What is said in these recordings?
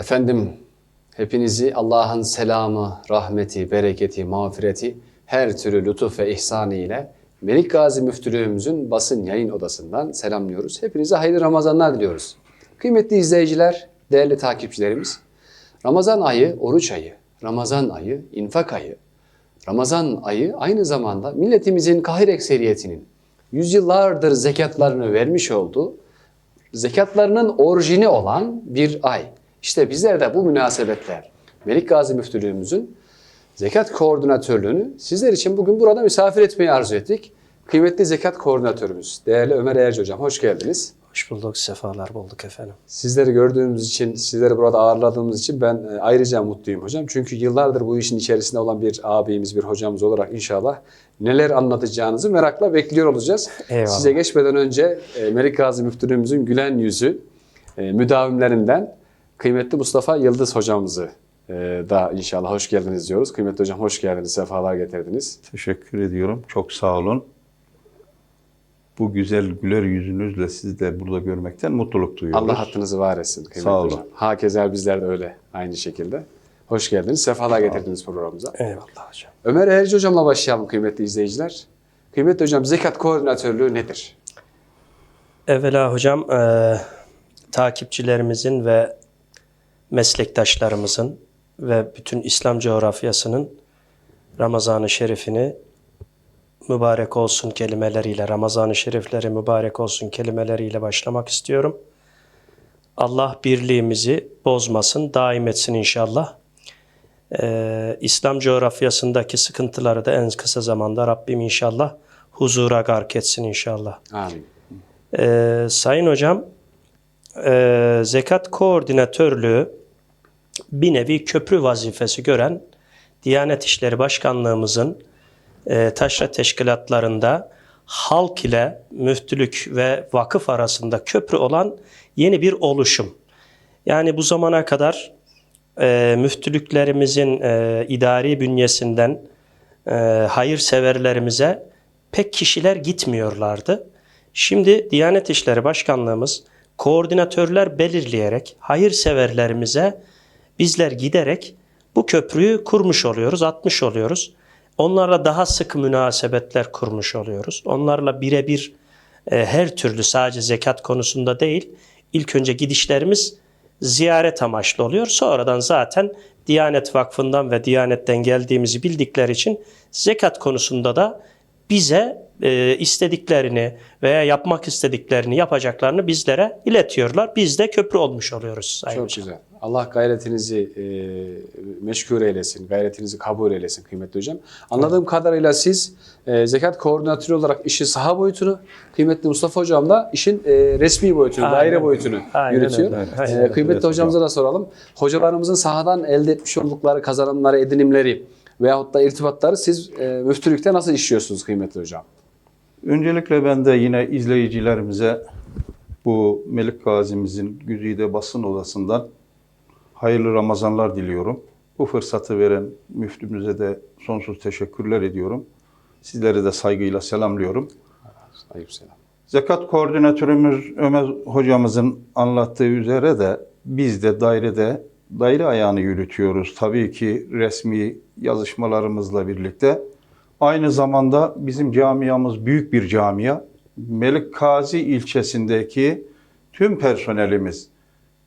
Efendim, hepinizi Allah'ın selamı, rahmeti, bereketi, mağfireti, her türlü lütuf ve ihsanı ile Melik Gazi Müftülüğümüzün basın yayın odasından selamlıyoruz. Hepinize hayırlı Ramazanlar diliyoruz. Kıymetli izleyiciler, değerli takipçilerimiz, Ramazan ayı, oruç ayı, Ramazan ayı, infak ayı, Ramazan ayı aynı zamanda milletimizin kahir ekseriyetinin yüzyıllardır zekatlarını vermiş olduğu zekatlarının orijini olan bir ay. İşte bizler de bu münasebetler Melik Gazi Müftülüğümüzün zekat koordinatörlüğünü sizler için bugün burada misafir etmeyi arzu ettik. Kıymetli zekat koordinatörümüz, değerli Ömer Eğerci Hocam hoş geldiniz. Hoş bulduk, sefalar bulduk efendim. Sizleri gördüğümüz için, sizleri burada ağırladığımız için ben e, ayrıca mutluyum hocam. Çünkü yıllardır bu işin içerisinde olan bir abimiz, bir hocamız olarak inşallah neler anlatacağınızı merakla bekliyor olacağız. Eyvallah. Size geçmeden önce e, Melik Gazi Müftülüğümüzün gülen yüzü e, müdavimlerinden kıymetli Mustafa Yıldız hocamızı e, da inşallah hoş geldiniz diyoruz. Kıymetli hocam hoş geldiniz, sefalar getirdiniz. Teşekkür ediyorum. Çok sağ olun. Bu güzel güler yüzünüzle sizi de burada görmekten mutluluk duyuyoruz. Allah hattınızı var etsin kıymetli Sağ olun. hocam. Hakeza bizler de öyle aynı şekilde. Hoş geldiniz, sefalar getirdiniz programımıza. Eyvallah hocam. Ömer Eğerci hocamla başlayalım kıymetli izleyiciler. Kıymetli hocam zekat koordinatörlüğü nedir? Evvela hocam e, takipçilerimizin ve meslektaşlarımızın ve bütün İslam coğrafyasının Ramazan-ı Şerifini mübarek olsun kelimeleriyle, Ramazan-ı Şerifleri mübarek olsun kelimeleriyle başlamak istiyorum. Allah birliğimizi bozmasın, daim etsin inşallah. Ee, İslam coğrafyasındaki sıkıntıları da en kısa zamanda Rabbim inşallah huzura gark etsin inşallah. Amin. Ee, Sayın Hocam, e, zekat koordinatörlüğü bir nevi köprü vazifesi gören Diyanet İşleri Başkanlığımızın e, taşra teşkilatlarında halk ile müftülük ve vakıf arasında köprü olan yeni bir oluşum. Yani bu zamana kadar e, müftülüklerimizin e, idari bünyesinden e, hayırseverlerimize pek kişiler gitmiyorlardı. Şimdi Diyanet İşleri Başkanlığımız koordinatörler belirleyerek hayırseverlerimize bizler giderek bu köprüyü kurmuş oluyoruz, atmış oluyoruz. Onlarla daha sık münasebetler kurmuş oluyoruz. Onlarla birebir e, her türlü sadece zekat konusunda değil, ilk önce gidişlerimiz ziyaret amaçlı oluyor. Sonradan zaten Diyanet Vakfı'ndan ve Diyanet'ten geldiğimizi bildikleri için zekat konusunda da bize e, istediklerini veya yapmak istediklerini yapacaklarını bizlere iletiyorlar. Biz de köprü olmuş oluyoruz Sayın Çok Hocam. güzel. Allah gayretinizi e, meşgul eylesin, gayretinizi kabul eylesin kıymetli hocam. Anladığım kadarıyla siz e, zekat koordinatörü olarak işin saha boyutunu, kıymetli Mustafa hocam da işin e, resmi boyutunu, Aynen daire boyutunu Aynen yürütüyor. E, Aynen öyle. kıymetli Evet, hocamıza da soralım. Hocalarımızın sahadan elde etmiş oldukları kazanımları, edinimleri veyahut da irtibatları siz e, müftülükte nasıl işliyorsunuz kıymetli hocam? Öncelikle ben de yine izleyicilerimize bu Melik Gazi'mizin Güzide Basın Odası'ndan hayırlı Ramazanlar diliyorum. Bu fırsatı veren müftümüze de sonsuz teşekkürler ediyorum. Sizleri de saygıyla selamlıyorum. Aleykümselam. Zekat koordinatörümüz Ömer hocamızın anlattığı üzere de biz de dairede daire ayağını yürütüyoruz. Tabii ki resmi yazışmalarımızla birlikte. Aynı zamanda bizim camiamız büyük bir camia. Melikgazi ilçesindeki tüm personelimiz,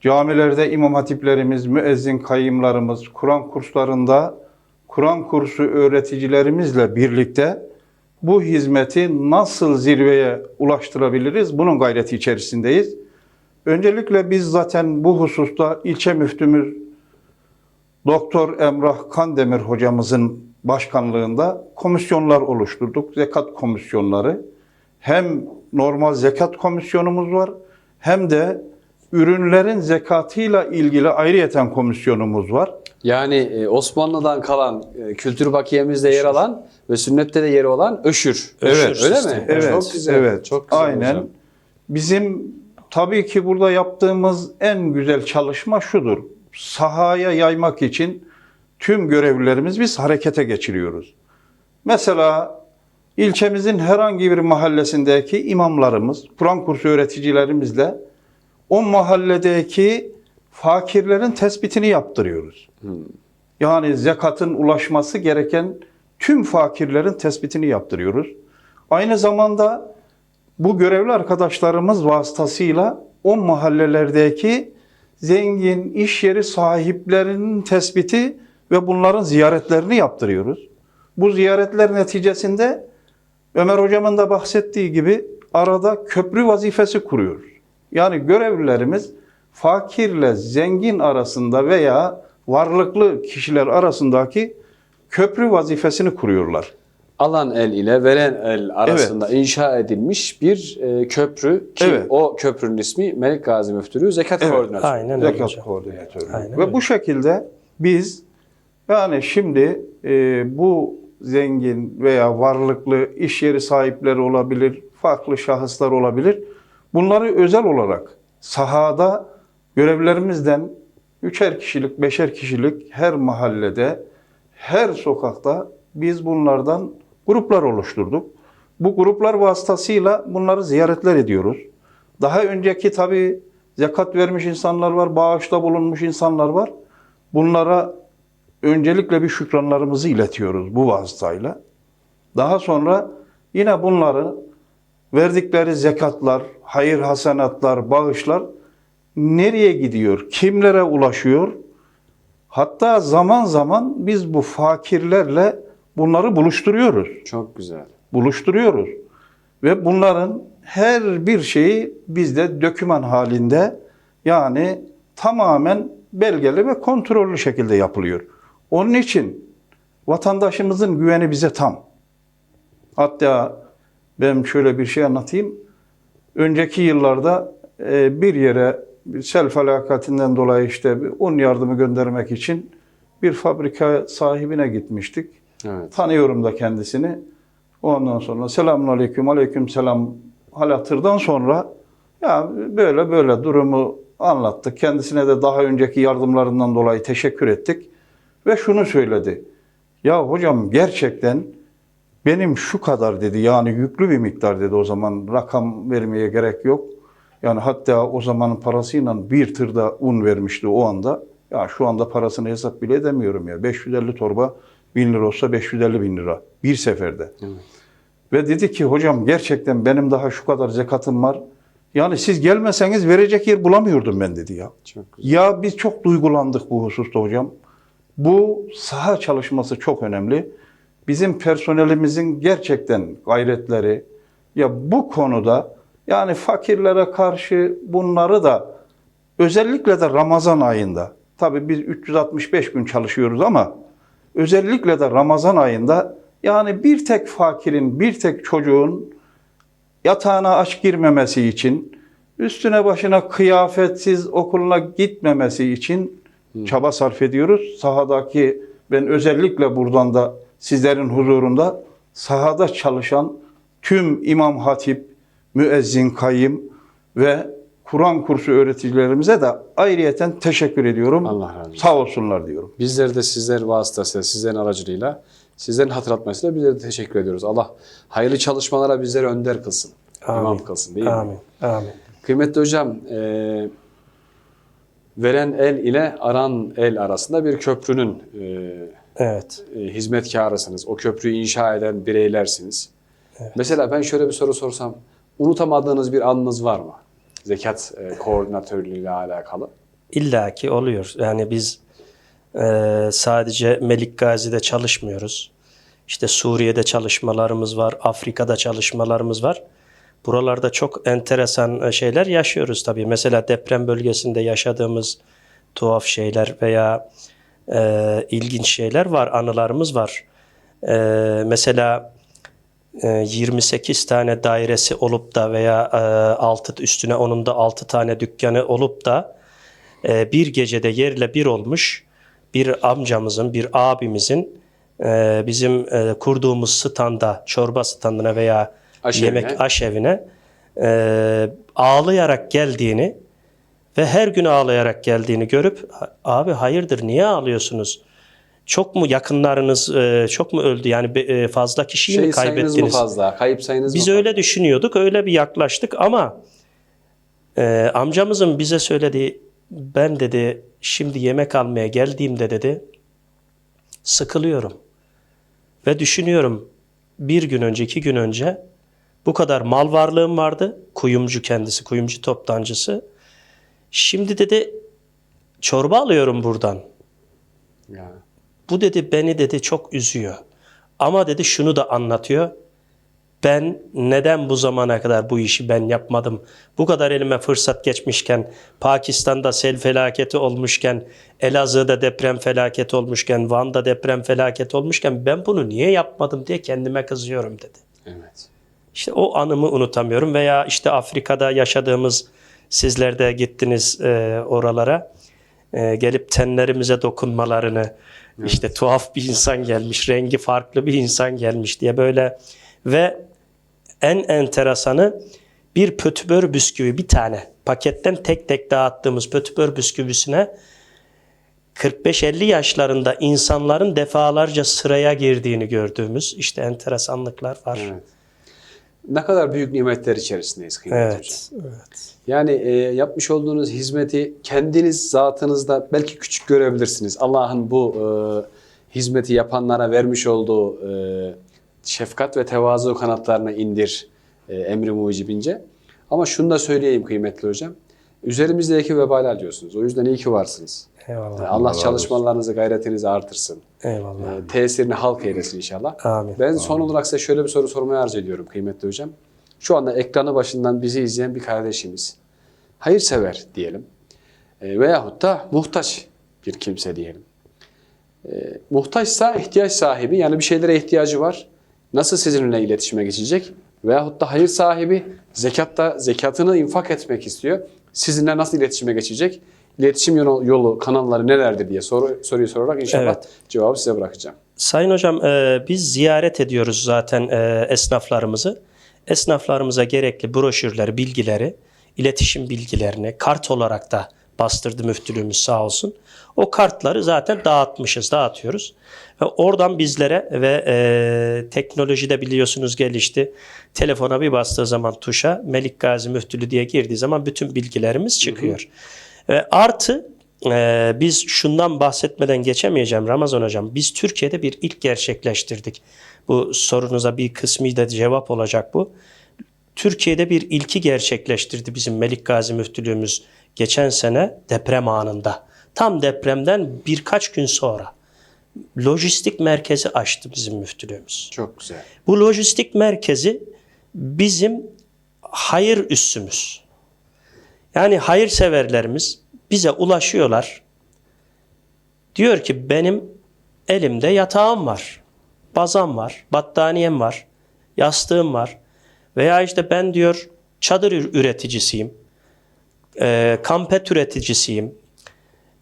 camilerde imam hatiplerimiz, müezzin kayımlarımız, Kur'an kurslarında Kur'an kursu öğreticilerimizle birlikte bu hizmeti nasıl zirveye ulaştırabiliriz? Bunun gayreti içerisindeyiz. Öncelikle biz zaten bu hususta ilçe müftümüz Doktor Emrah Kandemir hocamızın başkanlığında komisyonlar oluşturduk. Zekat komisyonları. Hem normal zekat komisyonumuz var hem de ürünlerin zekatıyla ilgili ayrıyeten komisyonumuz var. Yani e, Osmanlı'dan kalan e, kültür bakiyemizde yer alan ve sünnette de yeri olan öşür. Evet. Öyle sistemi. mi? Evet, Çok güzel. evet. Çok güzel Aynen. hocam. Bizim tabii ki burada yaptığımız en güzel çalışma şudur. Sahaya yaymak için tüm görevlilerimiz biz harekete geçiriyoruz. Mesela ilçemizin herhangi bir mahallesindeki imamlarımız, Kur'an kursu öğreticilerimizle o mahalledeki fakirlerin tespitini yaptırıyoruz. Yani zekatın ulaşması gereken tüm fakirlerin tespitini yaptırıyoruz. Aynı zamanda bu görevli arkadaşlarımız vasıtasıyla o mahallelerdeki zengin iş yeri sahiplerinin tespiti ve bunların ziyaretlerini yaptırıyoruz. Bu ziyaretler neticesinde Ömer hocamın da bahsettiği gibi arada köprü vazifesi kuruyoruz. Yani görevlilerimiz fakirle zengin arasında veya varlıklı kişiler arasındaki köprü vazifesini kuruyorlar. Alan el ile veren el arasında inşa edilmiş bir e, köprü ki Evet. o köprünün ismi Melik Gazi Müftülüğü Zekat Evet. Koordinatörü. Aynen öyle Zekat hocam. koordinatörü. Aynen Ve öyle. bu şekilde biz yani şimdi e, bu zengin veya varlıklı iş yeri sahipleri olabilir, farklı şahıslar olabilir. Bunları özel olarak sahada görevlerimizden üçer kişilik, beşer kişilik her mahallede, her sokakta biz bunlardan gruplar oluşturduk. Bu gruplar vasıtasıyla bunları ziyaretler ediyoruz. Daha önceki tabii zekat vermiş insanlar var, bağışta bulunmuş insanlar var. Bunlara öncelikle bir şükranlarımızı iletiyoruz bu vasıtayla. Daha sonra yine bunları verdikleri zekatlar, hayır hasenatlar, bağışlar nereye gidiyor, kimlere ulaşıyor? Hatta zaman zaman biz bu fakirlerle bunları buluşturuyoruz Çok güzel. buluşturuyoruz. Ve bunların her bir şeyi bizde döküman halinde yani tamamen belgeli ve kontrollü şekilde yapılıyor. Onun için vatandaşımızın güveni bize tam. Hatta ben şöyle bir şey anlatayım. Önceki yıllarda e, bir yere sel felakatinden dolayı işte un yardımı göndermek için bir fabrika sahibine gitmiştik. Evet. Tanıyorum da kendisini. Ondan sonra selamun aleyküm, aleyküm selam hal hatırdan sonra ya böyle böyle durumu anlattık. Kendisine de daha önceki yardımlarından dolayı teşekkür ettik. Ve şunu söyledi. Ya hocam gerçekten benim şu kadar dedi yani yüklü bir miktar dedi o zaman rakam vermeye gerek yok. Yani hatta o zamanın parasıyla bir tırda un vermişti o anda. Ya şu anda parasını hesap bile edemiyorum ya. 550 torba 1000 lira olsa 550 bin lira bir seferde. Ve dedi ki hocam gerçekten benim daha şu kadar zekatım var. Yani siz gelmeseniz verecek yer bulamıyordum ben dedi ya. Çok güzel. Ya biz çok duygulandık bu hususta hocam. Bu saha çalışması çok önemli. Bizim personelimizin gerçekten gayretleri ya bu konuda yani fakirlere karşı bunları da özellikle de Ramazan ayında tabii biz 365 gün çalışıyoruz ama özellikle de Ramazan ayında yani bir tek fakirin, bir tek çocuğun yatağına aç girmemesi için, üstüne başına kıyafetsiz okuluna gitmemesi için çaba sarf ediyoruz. Sahadaki ben özellikle buradan da sizlerin huzurunda sahada çalışan tüm imam hatip, müezzin kayım ve Kur'an kursu öğreticilerimize de ayrıyeten teşekkür ediyorum. Allah razı olsun. Sağ olsunlar diyorum. Bizler de sizler vasıtasıyla, sizlerin aracılığıyla, sizlerin hatırlatmasıyla bizler de teşekkür ediyoruz. Allah hayırlı çalışmalara bizleri önder kılsın. İmam Amin. kılsın değil mi? Amin. Amin. Kıymetli hocam, e, veren el ile aran el arasında bir köprünün e, Evet. e, hizmetkarısınız. O köprüyü inşa eden bireylersiniz. Mesela ben şöyle bir soru sorsam, unutamadığınız bir anınız var mı? Zekat e, koordinatörlüğü ile alakalı. İlla ki oluyor. Yani biz e, sadece Melik Gazi'de çalışmıyoruz. İşte Suriye'de çalışmalarımız var, Afrika'da çalışmalarımız var. Buralarda çok enteresan e, şeyler yaşıyoruz tabii. Mesela deprem bölgesinde yaşadığımız tuhaf şeyler veya e, ilginç şeyler var, anılarımız var. E, mesela 28 tane dairesi olup da veya e, altı üstüne onun da 6 tane dükkanı olup da e, bir gecede yerle bir olmuş bir amcamızın, bir abimizin e, bizim kurduğumuz standa, çorba standına veya Aşevine. yemek aşevine e, ağlayarak geldiğini ve her gün ağlayarak geldiğini görüp abi hayırdır niye ağlıyorsunuz? Çok mu yakınlarınız e, çok mu öldü? Yani e, fazla kişiyi mi Şey sayınız mı kaybettiniz? fazla, kayıp sayınız Biz mı öyle düşünüyorduk, öyle bir yaklaştık ama e, amcamızın bize söylediği ben dedi şimdi yemek almaya geldiğimde dedi sıkılıyorum. Ve düşünüyorum bir gün önce iki gün önce bu kadar mal varlığım vardı. Kuyumcu kendisi, kuyumcu toptancısı. Şimdi dedi çorba alıyorum buradan. Ya. Bu dedi beni dedi çok üzüyor. Ama dedi şunu da anlatıyor. Ben neden bu zamana kadar bu işi ben yapmadım? Bu kadar elime fırsat geçmişken, Pakistan'da sel felaketi olmuşken, Elazığ'da deprem felaketi olmuşken, Van'da deprem felaketi olmuşken ben bunu niye yapmadım diye kendime kızıyorum dedi. Evet. İşte o anımı unutamıyorum veya işte Afrika'da yaşadığımız sizler de gittiniz e, oralara E, gelip tenlerimize dokunmalarını işte tuhaf bir insan gelmiş rengi farklı bir insan gelmiş diye böyle ve en enteresanı bir pötübör bisküvi bir tane paketten tek tek dağıttığımız pötübör bisküvisine 45-50 yaşlarında insanların defalarca sıraya girdiğini gördüğümüz işte enteresanlıklar var. Evet. Ne kadar büyük nimetler içerisindeyiz kıymetli hocam. Evet, evet. Yani e, yapmış olduğunuz hizmeti kendiniz zatınızda belki küçük görebilirsiniz. Allah'ın bu e, hizmeti yapanlara vermiş olduğu e, şefkat ve tevazu kanatlarına indir e, emri mucibince. Ama şunu da söyleyeyim kıymetli hocam. Üzerimizdeki vebali alıyorsunuz. O yüzden iyi ki varsınız. Eyvallah. Allah, Allah çalışmalarınızı, gayretinizi artırsın. Eyvallah. E, tesirini halk eylesin inşallah. Amin. Ben son olarak size şöyle bir soru sormaya arz ediyorum kıymetli hocam. Şu anda ekranı başından bizi izleyen bir kardeşimiz. Hayırsever diyelim. E, veyahut da muhtaç bir kimse diyelim. E, muhtaçsa ihtiyaç sahibi yani bir şeylere ihtiyacı var. Nasıl sizinle iletişime geçecek? Veyahut da hayır sahibi zekatta zekatını infak etmek istiyor. Sizinle nasıl iletişime geçecek? İletişim yolu, yolu kanalları nelerdir diye soru, soruyu sorarak inşallah Evet. cevabı size bırakacağım. Sayın hocam e, biz ziyaret ediyoruz zaten e, esnaflarımızı. Esnaflarımıza gerekli broşürleri, bilgileri, iletişim bilgilerini kart olarak da bastırdı müftülüğümüz sağ olsun. O kartları zaten dağıtmışız, dağıtıyoruz. Ve oradan bizlere ve e, teknolojide biliyorsunuz gelişti. Telefona bir bastığı zaman tuşa Melik Gazi Müftülü diye girdiği zaman bütün bilgilerimiz çıkıyor. Ve artı e, biz şundan bahsetmeden geçemeyeceğim Ramazan Hocam. Biz Türkiye'de bir ilk gerçekleştirdik. Bu sorunuza bir kısmı da cevap olacak bu. Türkiye'de bir ilki gerçekleştirdi bizim Melik Gazi Müftülüğümüz geçen sene deprem anında. Tam depremden birkaç gün sonra lojistik merkezi açtı bizim müftülüğümüz. Çok güzel. Bu lojistik merkezi bizim hayır üssümüz. Yani hayırseverlerimiz bize ulaşıyorlar. Diyor ki benim elimde yatağım var, bazam var, battaniyem var, yastığım var. Veya işte ben diyor çadır ür- üreticisiyim, e, kampet üreticisiyim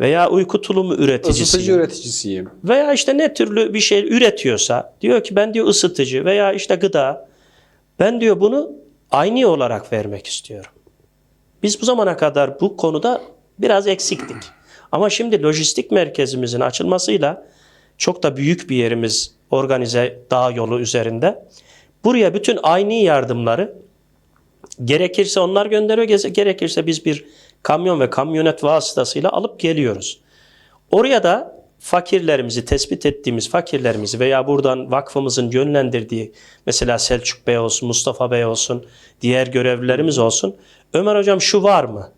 veya uyku tulumu üreticisiyim. Isıtıcı üreticisiyim. Veya işte ne türlü bir şey üretiyorsa diyor ki ben diyor ısıtıcı veya işte gıda ben diyor bunu aynı olarak vermek istiyorum. Biz bu zamana kadar bu konuda biraz eksiktik. Ama şimdi lojistik merkezimizin açılmasıyla çok da büyük bir yerimiz organize dağ yolu üzerinde. Buraya bütün aynı yardımları gerekirse onlar gönderiyor, gerekirse biz bir kamyon ve kamyonet vasıtasıyla alıp geliyoruz. Oraya da fakirlerimizi, tespit ettiğimiz fakirlerimizi veya buradan vakfımızın yönlendirdiği mesela Selçuk Bey olsun, Mustafa Bey olsun, diğer görevlilerimiz olsun. Ömer Hocam şu var mı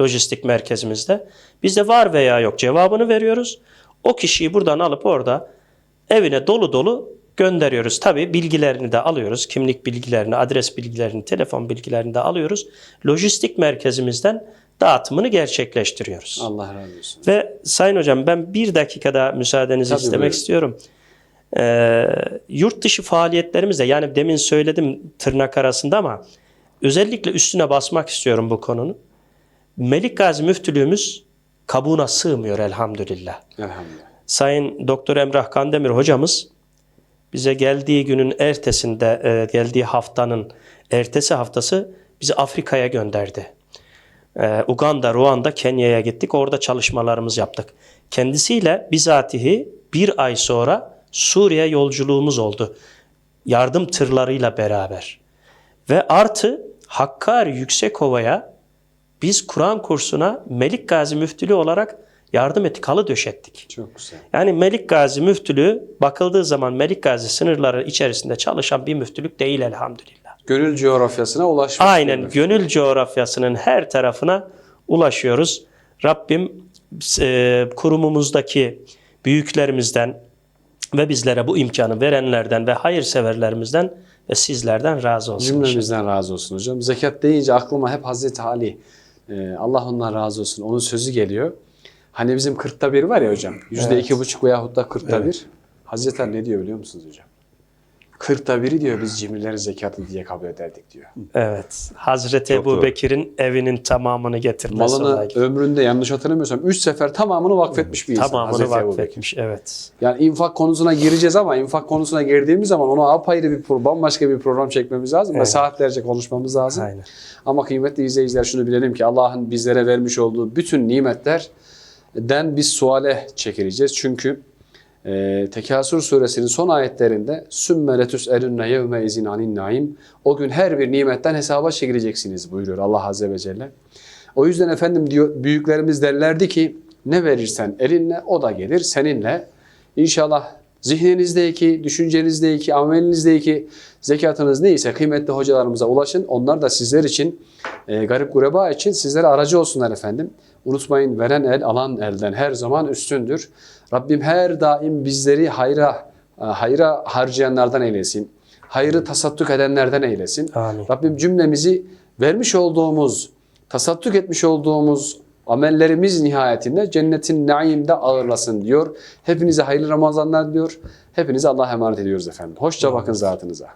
lojistik merkezimizde? Bizde var veya yok cevabını veriyoruz. O kişiyi buradan alıp orada evine dolu dolu gönderiyoruz. Tabii bilgilerini de alıyoruz. Kimlik bilgilerini, adres bilgilerini, telefon bilgilerini de alıyoruz. Lojistik merkezimizden dağıtımını gerçekleştiriyoruz. Allah razı olsun. Ve Sayın Hocam ben bir dakikada müsaadenizi Tabii, istemek buyurun. istiyorum. Ee, yurt dışı faaliyetlerimizde yani demin söyledim tırnak arasında ama özellikle üstüne basmak istiyorum bu konunun. Melik Gazi Müftülüğümüz kabuğuna sığmıyor elhamdülillah. Elhamdülillah. Sayın Doktor Emrah Kandemir hocamız bize geldiği günün ertesinde, e, geldiği haftanın ertesi haftası bizi Afrika'ya gönderdi. E, Uganda, Ruanda, Kenya'ya gittik. Orada çalışmalarımızı yaptık. Kendisiyle bizatihi bir ay sonra Suriye yolculuğumuz oldu. Yardım tırlarıyla beraber. Ve artı Hakkari Yüksekova'ya biz Kur'an kursuna Melik Gazi Müftülüğü olarak yardım ettik, halı döşettik. Çok güzel. Yani Melik Gazi Müftülüğü bakıldığı zaman Melik Gazi sınırları içerisinde çalışan bir müftülük değil elhamdülillah. Gönül coğrafyasına ulaşmış. Aynen gönül coğrafyasının her tarafına ulaşıyoruz. Rabbim e, kurumumuzdaki büyüklerimizden ve bizlere bu imkanı verenlerden ve hayırseverlerimizden ve sizlerden razı olsun. Cümlemizden razı olsun hocam. Zekat deyince aklıma hep Hazreti Ali, e, Allah ondan razı olsun, onun sözü geliyor. Hani bizim kırkta bir var ya hocam, yüzde iki buçuk veyahut da kırkta bir. Hazreti Ali ne diyor biliyor musunuz hocam? Kırkta biri diyor biz cimrilerin zekatı diye kabul ederdik diyor. Evet. Hazreti Ebu. Bekir'in evinin tamamını getirmesi Malını ömründe yanlış hatırlamıyorsam üç sefer tamamını vakfetmiş bir insan. Tamamını Hazreti vakfetmiş. Evet. Yani infak konusuna gireceğiz ama infak konusuna girdiğimiz zaman ona apayrı bir pro- bambaşka bir program çekmemiz lazım ve Evet. saatlerce konuşmamız lazım. Aynen. Ama kıymetli izleyiciler şunu bilelim ki Allah'ın bizlere vermiş olduğu bütün nimetlerden biz suale çekileceğiz. Çünkü e, Tekasür suresinin son ayetlerinde sümme letüs elünne yevme izin anin naim o gün her bir nimetten hesaba çekileceksiniz buyuruyor Allah Azze ve Celle. O yüzden efendim diyor büyüklerimiz derlerdi ki ne verirsen elinle o da gelir seninle. İnşallah zihninizdeki, düşüncenizdeki, amelinizdeki zekatınız neyse kıymetli hocalarımıza ulaşın. Onlar da sizler için, e, garip kureba için sizlere aracı olsunlar efendim. Unutmayın veren el alan elden her zaman üstündür. Rabbim her daim bizleri hayra, e, hayra harcayanlardan eylesin. Hayrı tasadduk edenlerden eylesin. Amin. Rabbim cümlemizi vermiş olduğumuz, tasadduk etmiş olduğumuz amellerimiz nihayetinde cennetin naimde ağırlasın diyor. Hepinize hayırlı Ramazanlar diyor. Hepinize Allah'a emanet ediyoruz efendim. Hoşça bakın zatınıza.